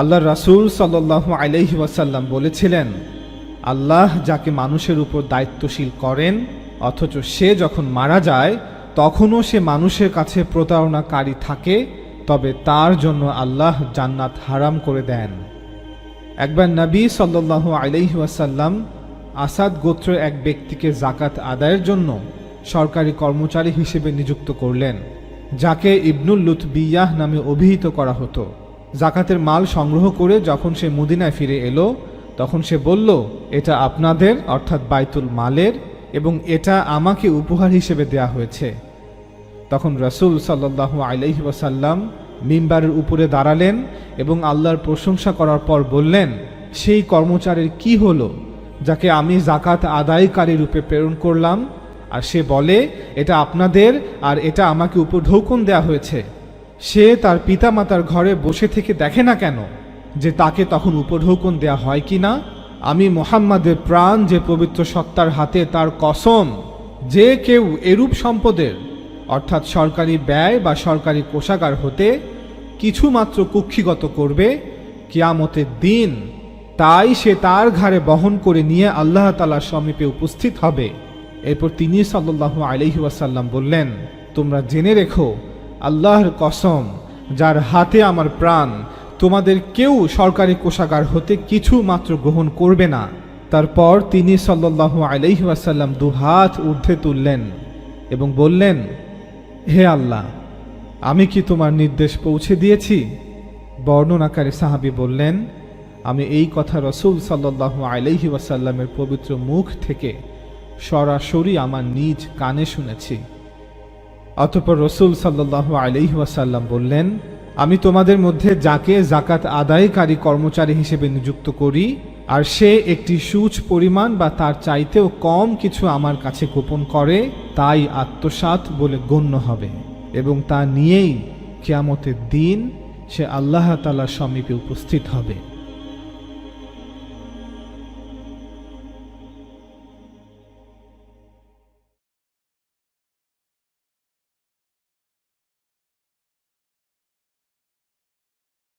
আল্লাহ রাসূল সাল্লাহ আলাইহি ওয়াসাল্লাম বলেছিলেন, আল্লাহ যাকে মানুষের উপর দায়িত্বশীল করেন, অথচ সে যখন মারা যায়, তখনও সে মানুষের কাছে প্রতারণাকারী থাকে, তবে তার জন্য আল্লাহ জান্নাত হারাম করে দেন। একবার নবী সাল্লাহ আলাইহি ওয়াসাল্লাম আসাদ গোত্র এক ব্যক্তিকে জাকাত আদায়ের জন্য সরকারি কর্মচারী হিসেবে নিযুক্ত করলেন, যাকে ইবনুল লুতবিয়াহ নামে অভিহিত করা হতো। জাকাতের মাল সংগ্রহ করে যখন সে মদিনায় ফিরে এলো, তখন সে বলল, এটা আপনাদের, অর্থাৎ বাইতুল মালের, এবং এটা আমাকে উপহার হিসেবে দেয়া হয়েছে। তখন রসুল সাল্লাহ আলাইহি ওয়াসাল্লাম মিম্বারের উপরে দাঁড়ালেন এবং আল্লাহর প্রশংসা করার পর বললেন, সেই কর্মচারীর কি হলো, যাকে আমি জাকাত আদায়কারী রূপে প্রেরণ করলাম? আর সে বলে, এটা আপনাদের, আর এটা আমাকে উপঢৌকন দেয়া হয়েছে। সে তার পিতামাতার ঘরে বসে থেকে দেখে না কেন যে তাকে তখন উপঢৌকন দেয়া হয় কি না? আমি মোহাম্মদের প্রাণ যে পবিত্র সত্তার হাতে তার কসম, যে কেউ এরূপ সম্পদের, অর্থাৎ সরকারি ব্যয় বা সরকারি কোষাগার হতে কিছুমাত্র কুক্ষিগত করবে, কিয়ামতের দিন তাই সে তার ঘাড়ে বহন করে নিয়ে আল্লাহ তালার সমীপে উপস্থিত হবে। এরপর তিনি সাল্লাহ আলহি বললেন, তোমরা জেনে রেখো আল্লাহর কসম, যার হাতে আমার প্রাণ, তোমাদের কেউ সরকারি কোষাগার হতে কিছু মাত্র গ্রহণ করবে না। তারপর তিনি সাল্লাহ দু হাত ঊর্ধ্বে তুললেন এবং বললেন, হে আল্লাহ, আমি কি তোমার নির্দেশ পৌঁছে দিয়েছি? বর্ণনাকারী সাহাবি বললেন, আমি এই কথা রসুল সাল্লাহ আলহি ওয়াসাল্লামের পবিত্র মুখ থেকে সরাসরি আমার নিজ কানে শুনেছি। অতপর রসুল সাল্লাহ আলহি ওয়াসাল্লাম বললেন, আমি তোমাদের মধ্যে যাকে জাকাত আদায়কারী কর্মচারী হিসেবে নিযুক্ত করি, আর সে একটি সুচ পরিমাণ বা তার চাইতেও কম কিছু আমার কাছে গোপন করে, তাই আত্মসাৎ বলে গণ্য হবে এবং তা নিয়েই কেয়ামতের দিন সে আল্লাহ তালার সমীপে উপস্থিত হবে।